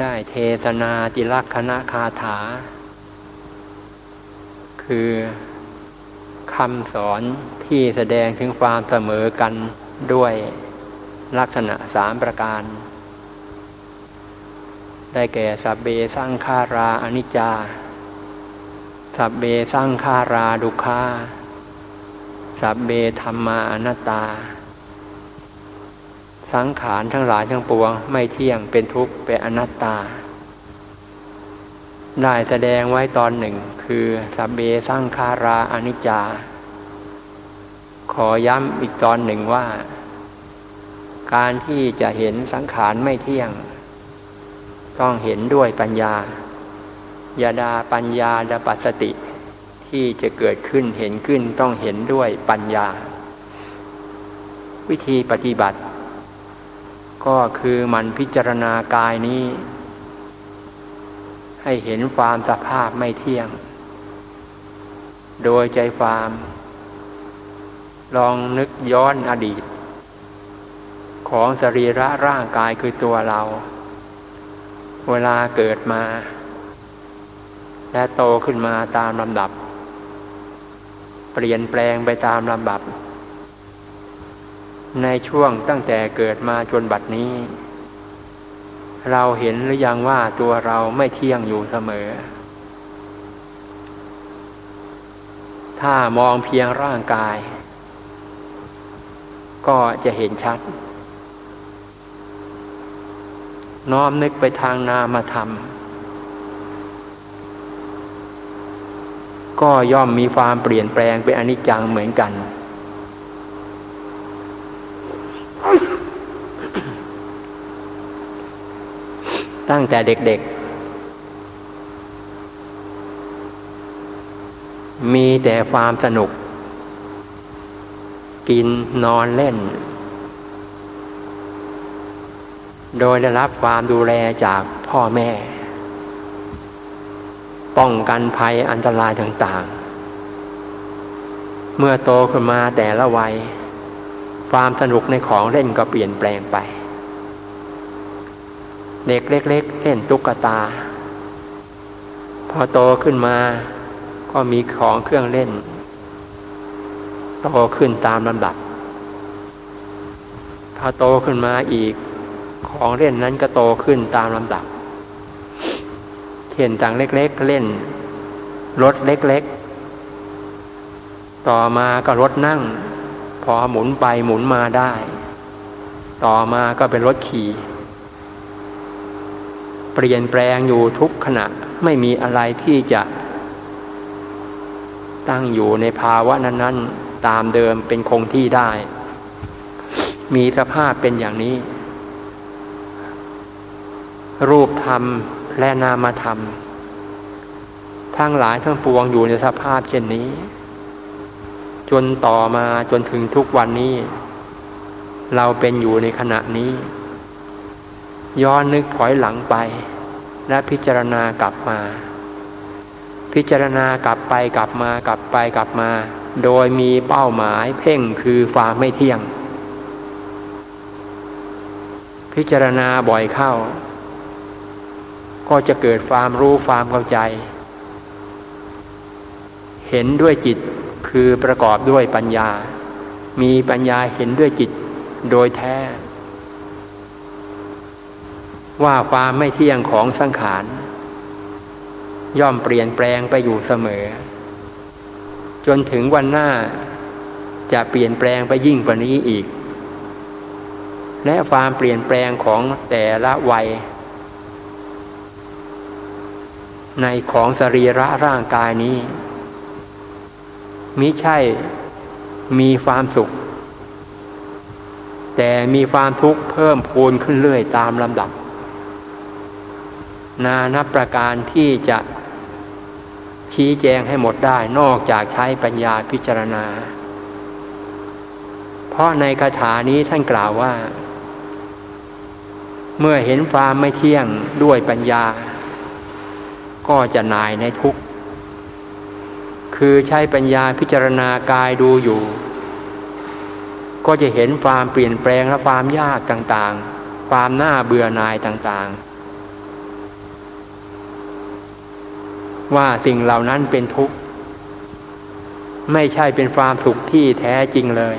ได้เทศนาติลักษณะคาถา คือคำสอนที่แสดงถึงความเสมอกันด้วยลักษณะสามประการ ได้แก่สัพเบสร้างคาราอนิจจา สัพเบสร้างคาราดุคาสัพเบธรรมานัตตา สังขารทั้งหลายทั้งปวง ไม่เที่ยงเป็นทุกข์เป็นอนัตตา ได้แสดงไว้ตอนหนึ่ง คือสัเบสร้างคาราอนิจจา ขอย้ำอีกตอนหนึ่งว่า การที่จะเห็นสังขารไม่เที่ยง ต้องเห็นด้วยปัญญายาดาปัญญาดาปัสติ ที่จะเกิดขึ้นเห็นขึ้นต้องเห็นด้วยปัญญา วิธีปฏิบัติ ก็คือมันพิจารณากายนี้ ให้เห็นความสภาพไม่เที่ยง โดยใจความ ลองนึกย้อนอดีต ของสรีระร่างกายคือตัวเรา เวลาเกิดมา และโตขึ้นมาตามลำดับ เปลี่ยนแปลงไปตามลำดับ ในช่วงตั้งแต่เกิดมาจนบัดนี้ เราเห็นหรือยังว่าตัวเราไม่เที่ยงอยู่เสมอ ถ้ามองเพียงร่างกาย ก็จะเห็นชัด น้อมนึกไปทางนามธรรมาก็ย่อมมีความเปลี่ยนแปลงเป็นอนิจจังเหมือนกัน ตั้งแต่เด็กๆ มีแต่ความสนุก กินนอนเล่น โดยได้รับความดูแลจากพ่อแม่ ป้องกันภัยอันตรายต่างๆ เมื่อโตขึ้นมาแต่ละวัย ความสนุกในของเล่นก็เปลี่ยนแปลงไป เด็กเล็ก ๆ เล่นตุ๊กตา พอโตขึ้นมา ก็มีของเครื่องเล่น โตขึ้นตามลำดับ พอโตขึ้นมาอีก ของเล่นนั้นก็โตขึ้นตามลำดับเห็นต่างเล็ก ๆ เล่นรถเล็ก ๆ ต่อมาก็รถนั่ง พอหมุนไปหมุนมาได้ ต่อมาก็เป็นรถขี่ เปลี่ยนแปลงอยู่ทุกขณะไม่มีอะไรที่จะ ตั้งอยู่ในภาวะนั้น ๆ ตามเดิมเป็นคงที่ได้ มีสภาพเป็นอย่างนี้ รูปธรรมและนามธรรม ทั้งหลายทั้งปวงอยู่ในสภาพเช่นนี้ จนต่อมาจนถึงทุกวันนี้ เราเป็นอยู่ในขณะนี้ ย้อนนึกถอยหลังไป และพิจารณากลับมา พิจารณากลับไปกลับมากลับไปกลับมา โดยมีเป้าหมายเพ่งคือความไม่เที่ยง พิจารณาบ่อยเข้า ก็จะเกิดความรู้ความเข้าใจ เห็นด้วยจิตคือประกอบด้วยปัญญา มีปัญญาเห็นด้วยจิตโดยแท้ ว่าความไม่เที่ยงของสังขาร ย่อมเปลี่ยนแปลงไปอยู่เสมอ จนถึงวันหน้าจะเปลี่ยนแปลงไปยิ่งกว่านี้อีก และความเปลี่ยนแปลงของแต่ละวัย ในของสรีระร่างกายนี้มิใช่มีความสุข แต่มีความทุกข์เพิ่มพูนขึ้นเรื่อยตามลำดับ นานับประการที่จะชี้แจงให้หมดได้นอกจากใช้ปัญญาพิจารณา เพราะในคาถานี้ท่านกล่าวว่า เมื่อเห็นความไม่เที่ยงด้วยปัญญา ก็จะนายในทุกข์ คือใช้ปัญญาพิจารณากายดูอยู่ ก็จะเห็นความเปลี่ยนแปลงและความยากต่างๆ ความน่าเบื่อหน่ายต่างๆ ว่าสิ่งเหล่านั้นเป็นทุกข์ ไม่ใช่เป็นความสุขที่แท้จริงเลย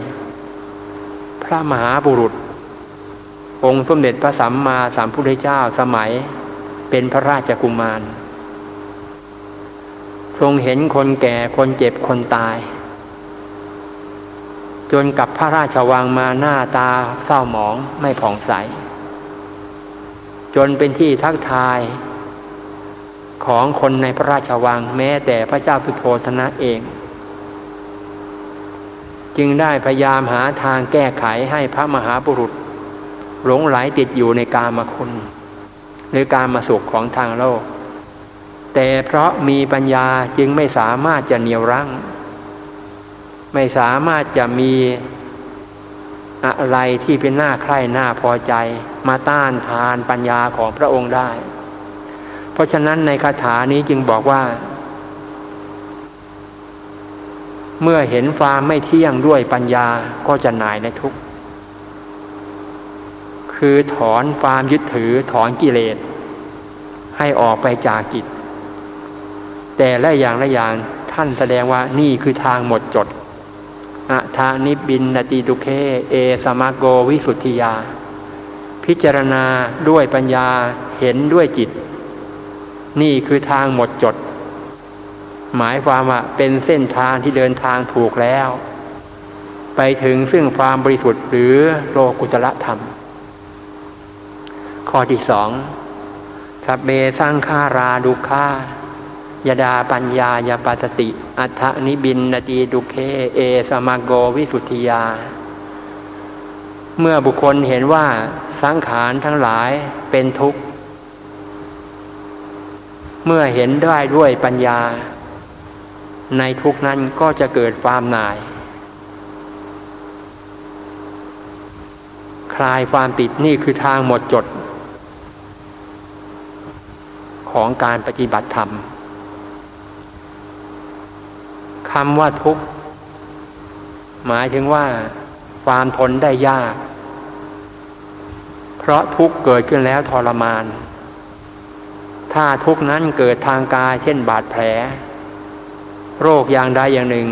พระมหาบุรุษ องค์สมเด็จพระสัมมาสัมพุทธเจ้าสมัย เป็นพระราชกุมาร ทรงเห็นคนแก่คนเจ็บคนตาย จนกับพระราชวังมาหน้าตาเศร้าหมองไม่ผ่องใส จนเป็นที่ทักทาย ของคนในพระราชวังแม้แต่พระเจ้าสุโธธนะเอง จึงได้พยายามหาทางแก้ไขให้พระมหาบุรุษ หลงไหลติดอยู่ในกามคุณหรือการมาสุขของทางโลก แต่เพราะมีปัญญาจึงไม่สามารถจะเหนี่ยวรั้ง ไม่สามารถจะมีอะไรที่เป็นหน้าใคร่หน้าพอใจ มาต้านทานปัญญาของพระองค์ได้ เพราะฉะนั้นในคาถานี้จึงบอกว่า เมื่อเห็นความไม่เที่ยงด้วยปัญญาก็จะหน่ายในทุกข์คือถอนความยึดถือถอนกิเลส ให้ออกไปจากจิต แต่ละอย่างละอย่างท่านแสดงว่านี่คือทางหมดจดอะทานิบินนติตุเค เอสมาโกวิสุทธิยา พิจารณาด้วยปัญญาเห็นด้วยจิต นี่คือทางหมดจด หมายความว่าเป็นเส้นทางที่เดินทางถูกแล้ว ไปถึงซึ่งความบริสุทธิ์หรือโลกุตละธรรม ข้อที่สองสัพเบสร้างฆาราดุขายดาปัญญายาปัสติ อัฏนิบินนตีดุเคเอสมาโกวิสุทธิยา เมื่อบุคคลเห็นว่าสังขารทั้งหลายเป็นทุกข์ เมื่อเห็นได้ด้วยปัญญา ในทุกนั้นก็จะเกิดความหน่าย คลายความติดนี่คือทางหมดจด ของการปฏิบัติธรรมคำว่าทุกข์ หมายถึงว่า ความทนได้ยาก เพราะทุกข์เกิดขึ้นแล้วทรมาน ถ้าทุกนั้นเกิดทางกายเช่นบาดแผล โรคอย่างใดอย่างหนึ่ง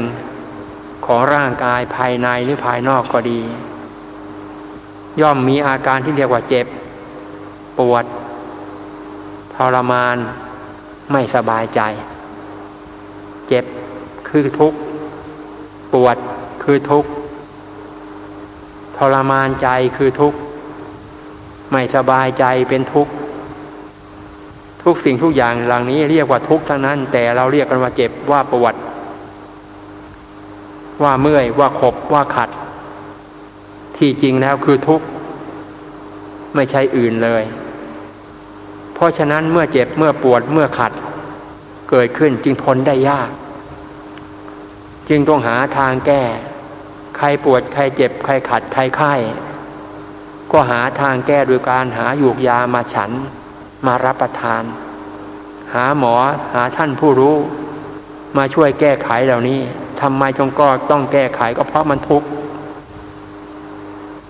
ของร่างกายภายในหรือภายนอกก็ดี ย่อมมีอาการที่เรียกว่าเจ็บ ปวดทรมาน ไม่สบายใจ เจ็บคือทุกข์ ปวดคือทุกข์ทรมานใจคือทุกข์ ไม่สบายใจเป็นทุกข์ ทุกสิ่งทุกอย่างหลังนี้เรียกว่าทุกทั้งนั้น แต่เราเรียกกันว่าเจ็บว่าปวดว่าเมื่อยว่าขบว่าขัด ที่จริงแล้วคือทุกข์ไม่ใช่อื่นเลย เพราะฉะนั้นเมื่อเจ็บเมื่อปวดเมื่อขัด เกิดขึ้นจึงทนได้ยาก จึงต้องหาทางแก้ ใครปวดใครเจ็บใครขัดใครไข้ก็หาทางแก้โดยการหาหยูกยามาฉัน มารับประทาน หาหมอหาท่านผู้รู้ มาช่วยแก้ไขเหล่านี้ทำไมจงก็ต้องแก้ไขก็เพราะมันทุกข์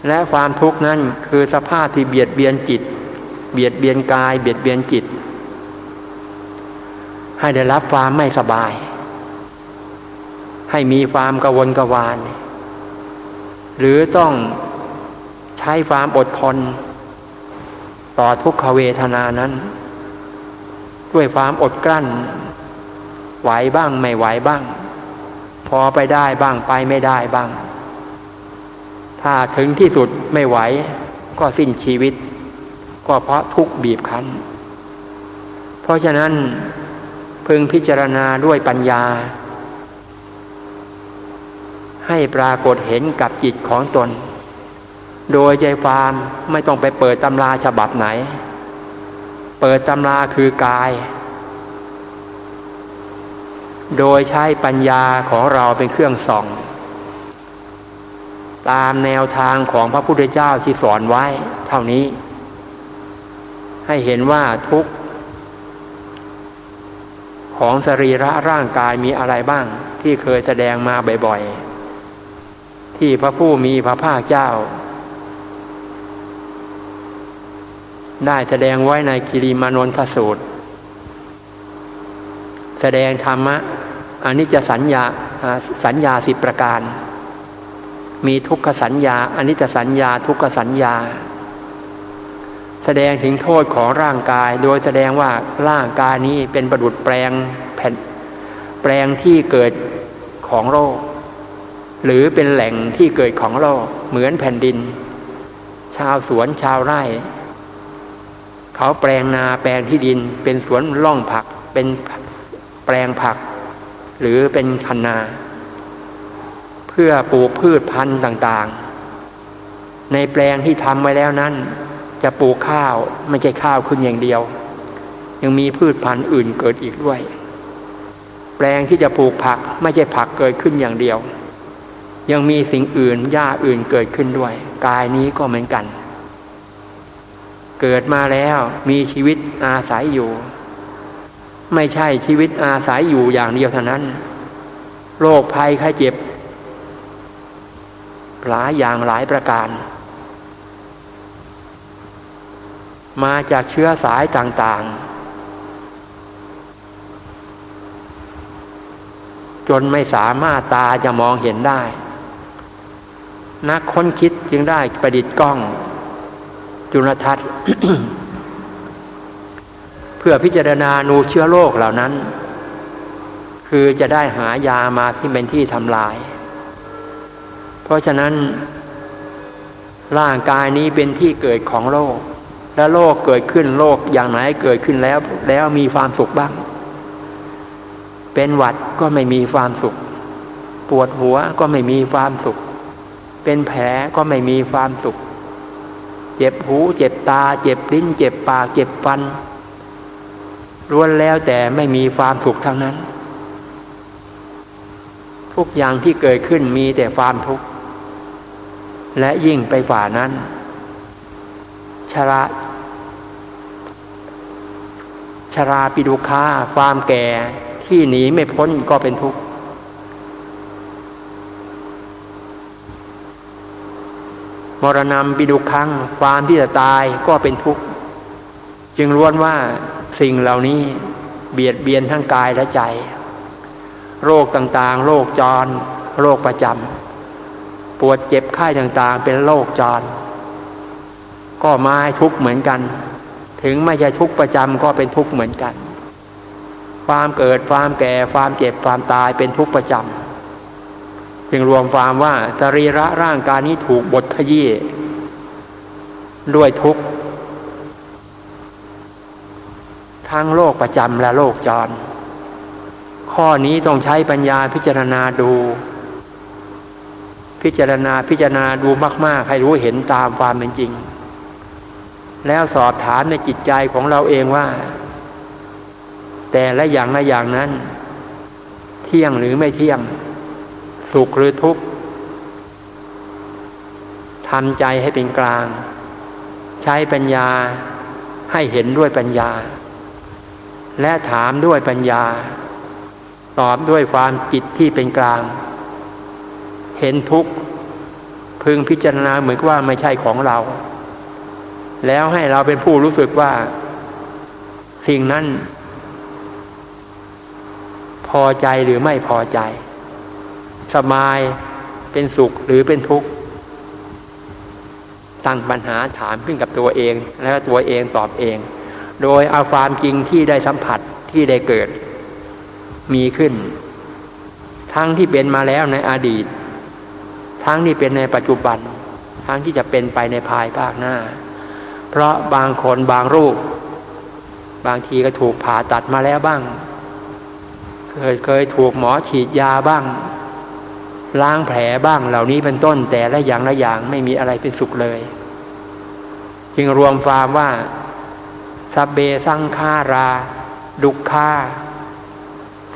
และความทุกข์นั้นคือสภาพที่เบียดเบียนจิต เบียดเบียนกาย เบียดเบียนจิต ให้ได้รับความไม่สบาย ให้มีความกวนกวาน หรือต้องใช้ความอดทน ต่อทุกขเวทนานั้น ด้วยความอดกลั้น ไหวบ้างไม่ไหวบ้าง พอไปได้บ้างไปไม่ได้บ้าง ถ้าถึงที่สุดไม่ไหว ก็สิ้นชีวิต ก็เพราะทุกบีบคั้น เพราะฉะนั้นพึงพิจารณาด้วยปัญญา ให้ปรากฏเห็นกับจิตของตน โดยใจความไม่ต้องไปเปิดตำราฉบับไหน เปิดตำราคือกาย โดยใช้ปัญญาของเราเป็นเครื่องส่อง ตามแนวทางของพระพุทธเจ้าที่สอนไว้ เท่านี้ ให้เห็นว่าทุกของสรีระร่างกายมีอะไรบ้าง ที่เคยแสดงมาบ่อยๆ ที่พระผู้มีพระภาคเจ้า ได้แสดงไว้ในกิริมานนทสูตร แสดงธรรมะอันนี้จะสัญญาสัญญาสิบประการ มีทุกขสัญญาอันนี้จะสัญญาทุกขสัญญา แสดงถึงโทษของร่างกาย โดยแสดงว่าร่างกายนี้เป็นประดุดแปลงแผ่นแปลงที่เกิดของโลกหรือเป็นแหล่งที่เกิดของโลกเหมือนแผ่นดิน ชาวสวนชาวไร่ เขาแปลงนาแปลงที่ดิน เป็นสวนล่องผัก เป็นแปลงผัก หรือเป็นคันนา เพื่อปลูกพืชพันธุ์ต่างๆ ในแปลงที่ทำไว้แล้วนั้น จะปลูกข้าวไม่ใช่ข้าวขึ้นอย่างเดียว ยังมีพืชพันธุ์อื่นเกิดอีกด้วย แปลงที่จะปลูกผักไม่ใช่ผักเกิดขึ้นอย่างเดียว ยังมีสิ่งอื่นหญ้าอื่นเกิดขึ้นด้วย กายนี้ก็เหมือนกัน เกิดมาแล้วมีชีวิตอาศัยอยู่ ไม่ใช่ชีวิตอาศัยอยู่อย่างเดียวเท่านั้น โรคภัยไข้เจ็บ หลายอย่างหลายประการ มาจากเชื้อสายต่างๆ จนไม่สามารถตาจะมองเห็นได้ นักค้นคิดจึงได้ประดิษฐ์กล้อง จุลทรรศน์เพื่อพิจารณานูเชื้อโรคเหล่านั้น คือจะได้หายามาที่เป็นที่ทำลาย เพราะฉะนั้นร่างกายนี้เป็นที่เกิดของโรค และโรคเกิดขึ้นโรคอย่างไหนเกิดขึ้นแล้ว แล้วมีความสุขบ้าง เป็นหวัดก็ไม่มีความสุข ปวดหัวก็ไม่มีความสุข เป็นแผลก็ไม่มีความสุข เจ็บหู เจ็บตา เจ็บลิ้น เจ็บปาก เจ็บฟันล้วนแล้วแต่ไม่มีความสุขทั้งนั้น ทุกอย่างที่เกิดขึ้นมีแต่ความทุกข์ และยิ่งไปฝ่านั้น ชราชราปิดุคาความแก่ที่หนีไม่พ้นก็เป็นทุกข์ มรณะปิดุครั้งความที่จะตายก็เป็นทุกข์จึงล้วนว่าสิ่งเหล่านี้เบียดเบียนทั้งกายและใจ โรคต่างๆ โรคจร โรคประจำปวดเจ็บไข้ต่างๆ เป็นโรคจร ก็มาทุกข์เหมือนกัน ถึงไม่ใช่ทุกข์ประจำก็เป็นทุกข์เหมือนกัน ความเกิดความแก่ความเจ็บความตายเป็นทุกข์ประจำ จึงรวมความว่าสรีระร่างกายนี้ถูกบทขยี้ด้วยทุกข์ทั้งโลกประจำและโลกจร ข้อนี้ต้องใช้ปัญญาพิจารณาดู พิจารณาพิจารณาดูมาก ๆ ให้รู้เห็นตามความเป็นจริง แล้วสอบถามในจิตใจของเราเองว่า แต่ละอย่างละอย่างนั้น เที่ยงหรือไม่เที่ยง สุขหรือทุกข์ทำใจให้เป็นกลาง ใช้ปัญญาให้เห็นด้วยปัญญา และถามด้วยปัญญา ตอบด้วยความจิตที่เป็นกลาง เห็นทุกข์พึงพิจารณาเหมือนว่าไม่ใช่ของเรา แล้วให้เราเป็นผู้รู้สึกว่า สิ่งนั้น พอใจหรือไม่พอใจ สบายเป็นสุขหรือเป็นทุกข์ตั้งปัญหาถามขึ้นกับตัวเอง แล้วตัวเองตอบเอง โดยเอาความจริงที่ได้สัมผัสที่ได้เกิด มีขึ้น ทั้งที่เป็นมาแล้วในอดีต ทั้งที่เป็นในปัจจุบัน ทั้งที่จะเป็นไปในภายภาคหน้า เพราะบางคนบางรูป บางทีก็ถูกผ่าตัดมาแล้วบ้าง เคยเคยถูกหมอฉีดยาบ้าง ล้างแผลบ้างเหล่านี้เป็นต้น แต่ละอย่างละอย่างไม่มีอะไรเป็นสุขเลย จึงรวมความว่าสับเบสังขารา ดุขา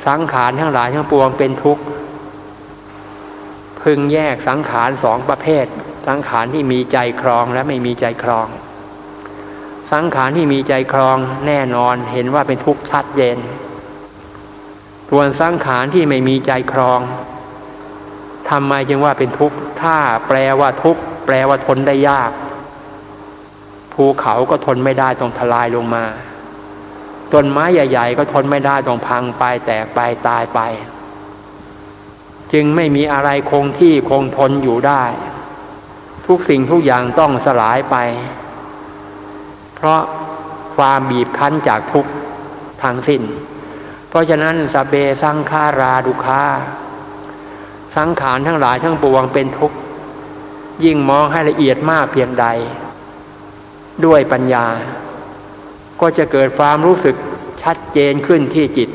สังขารทั้งหลายทั้งปวงเป็นทุกข์พึงแยกสังขารสองประเภท สังขารที่มีใจครองและไม่มีใจครอง สังขารที่มีใจครองแน่นอนเห็นว่าเป็นทุกข์ชัดเจนส่วนสังขารที่ไม่มีใจครอง ทำไมจึงว่าเป็นทุกข์ ถ้าแปลว่าทุกข์ แปลว่าทนได้ยาก ภูเขาก็ทนไม่ได้ต้องทลายลงมา ต้นไม้ใหญ่ ๆ ก็ทนไม่ได้ต้องพังไปแตกไปตายไป จึงไม่มีอะไรคงที่คงทนอยู่ได้ ทุกสิ่งทุกอย่างต้องสลายไป เพราะความบีบคั้นจากทุกทางสิ้น เพราะฉะนั้นสเบสังขาราดุคา สังขารทั้งหลายทั้งปวงเป็นทุกข์ ยิ่งมองให้ละเอียดมากเพียงใด ด้วยปัญญา ก็จะเกิดความรู้สึกชัดเจนขึ้นที่จิต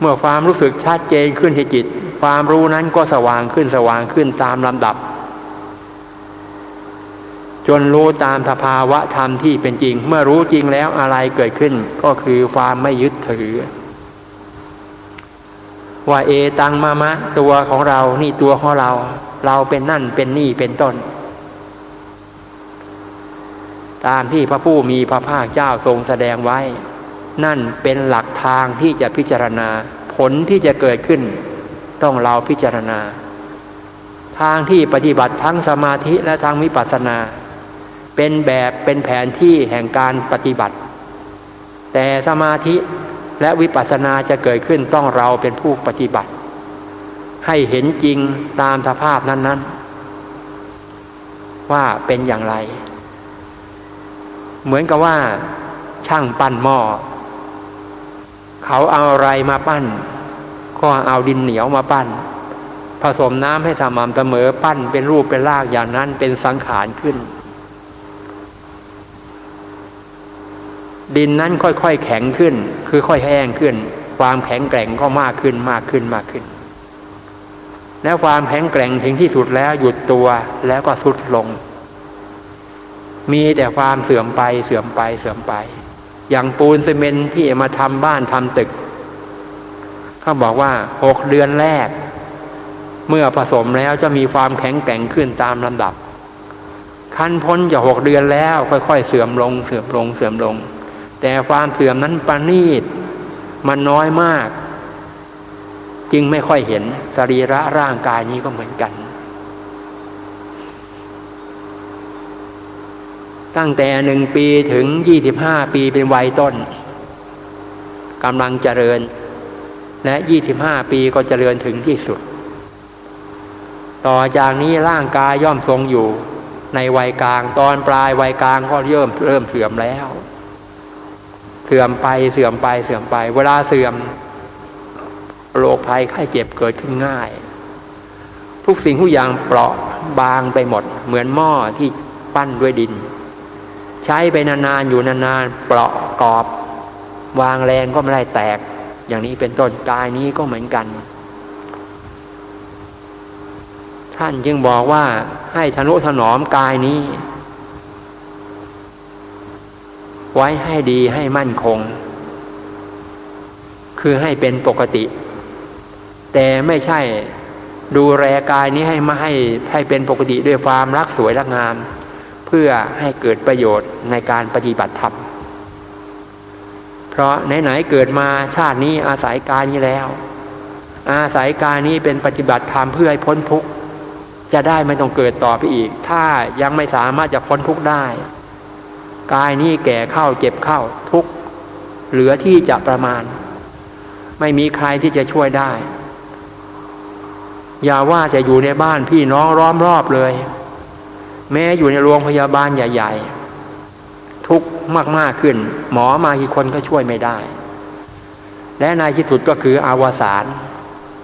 เมื่อความรู้สึกชัดเจนขึ้นที่จิต ความรู้นั้นก็สว่างขึ้นสว่างขึ้นตามลำดับ จนรู้ตามสภาวะธรรมที่เป็นจริง เมื่อรู้จริงแล้วอะไรเกิดขึ้นก็คือความไม่ยึดถือ ว่าเอตังมามะ ตัวของเรา นี่ตัวของเรา เราเป็นนั่นเป็นนี่เป็นต้น ตามที่พระผู้มีพระภาคเจ้าทรงแสดงไว้ นั่นเป็นหลักทางที่จะพิจารณา ผลที่จะเกิดขึ้น ต้องเราพิจารณา ทางที่ปฏิบัติทั้งสมาธิและทางวิปัสสนา เป็นแบบเป็นแผนที่แห่งการปฏิบัติ แต่สมาธิ และวิปัสสนาจะเกิดขึ้นต้องเราเป็นผู้ปฏิบัติ ให้เห็นจริงตามสภาพนั้น ๆ ว่าเป็นอย่างไร เหมือนกับว่า ช่างปั้นหม้อเขาเอาอะไรมาปั้น ก็เอาดินเหนียวมาปั้น ผสมน้ำให้สม่ำเสมอปั้นเป็นรูปเป็นรากอย่างนั้นเป็นสังขารขึ้น ดินนั้นค่อยๆแข็งขึ้น คือค่อยแห้งขึ้น ความแข็งแกร่งก็มากขึ้นมากขึ้นมากขึ้น แล้วความแข็งแกร่งถึงที่สุดแล้วหยุดตัวแล้วก็สุดลง มีแต่ความเสื่อมไปเสื่อมไปเสื่อมไป อย่างปูนซีเมนที่มาทำบ้านทำตึกเขาบอกว่าหกเดือนแรก เมื่อผสมแล้วจะมีความแข็งแกร่งขึ้นตามลำดับขั้นพ้นจากหกเดือนแล้ว ค่อยๆเสื่อมลงเสื่อมลงเสื่อมลง แต่ความเสื่อมนั้นประณีตมันน้อยมาก จึงไม่ค่อยเห็นสรีระร่างกายนี้ก็เหมือนกัน ตั้งแต่หนึ่งปีถึงยี่สิบห้าปีเป็นวัยต้นกำลังเจริญ และยี่สิบห้าปีก็เจริญถึงที่สุด ต่อจากนี้ร่างกายย่อมทรงอยู่ในวัยกลางตอนปลายวัยกลางก็เริ่มเริ่มเสื่อมแล้ว เสื่อมไปเสื่อมไปเสื่อมไป เวลาเสื่อมโรคภัยไข้เจ็บเกิดขึ้นง่าย ทุกสิ่งทุกอย่างเปราะบางไปหมด เหมือนหม้อที่ปั้นด้วยดิน ใช้ไปนานๆอยู่นานๆเปราะกรอบ วางแรงก็ไม่ได้แตก อย่างนี้เป็นต้นกายนี้ก็เหมือนกัน ท่านจึงบอกว่าให้ทนุถนอมกายนี้ ไว้ให้ดีให้มั่นคง คือให้เป็นปกติ แต่ไม่ใช่ดูแลกายนี้ให้มาให้ให้เป็นปกติด้วยความรักสวยรักงาม เพื่อให้เกิดประโยชน์ในการปฏิบัติธรรมเพราะไหนๆเกิดมาชาตินี้อาศัยกายนี้แล้ว อาศัยกายนี้เป็นปฏิบัติธรรมเพื่อให้พ้นทุกข์จะได้ไม่ต้องเกิดต่อไปอีก ถ้ายังไม่สามารถจะพ้นทุกข์ได้ กายนี้แก่เข้าเจ็บเข้าทุกเหลือที่จะประมาณ ไม่มีใครที่จะช่วยได้ อย่าว่าจะอยู่ในบ้านพี่น้องร้อมรอบเลย แม้อยู่ในโรงพยาบาลใหญ่ ๆ ทุกมากๆขึ้น หมอมากี่คนก็ช่วยไม่ได้ และในที่สุดก็คืออาวสาร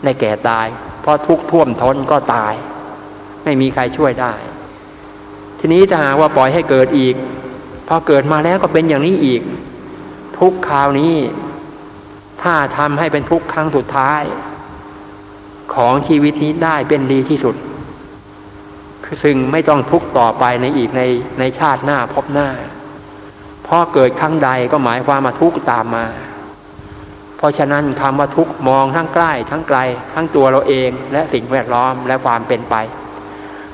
ในแก่ตาย เพราะทุกท่วมท้นก็ตาย ไม่มีใครช่วยได้ ทีนี้จะหาว่าปล่อยให้เกิดอีก พอเกิดมาแล้วก็เป็นอย่างนี้อีก ทุกคราวนี้ ถ้าทำให้เป็นทุกครั้งสุดท้าย ของชีวิตนี้ได้เป็นดีที่สุดคือซึ่งไม่ต้องทุกต่อไปในอีกในในชาติหน้าพบหน้าพอเกิดครั้งใดก็หมายความมาทุกตามมา เพราะฉะนั้นคำว่าทุกมองทั้งใกล้ ทั้งไกล ทั้งตัวเราเองและสิ่งแวดล้อมและความเป็นไป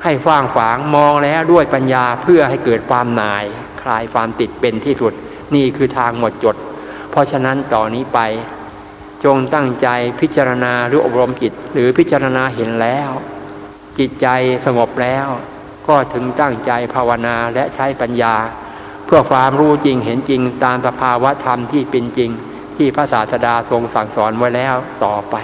ให้ฟ้างฝางมองแล้วด้วยปัญญาเพื่อให้เกิดความหน่าย คลายความติดเป็นที่สุด นี่คือทางหมดจด เพราะฉะนั้นต่อนนี้ไป จงตั้งใจพิจารณาหรืออบรมจิตหรือพิจารณาเห็นแล้ว จิตใจสงบแล้ว ก็ถึงตั้งใจภาวนาและใช้ปัญญา เพื่อความรู้จริงเห็นจริงตามสภาวะธรรมที่เป็นจริง ที่พระศาสดาทรงสั่งสอนไว้แล้วต่อไป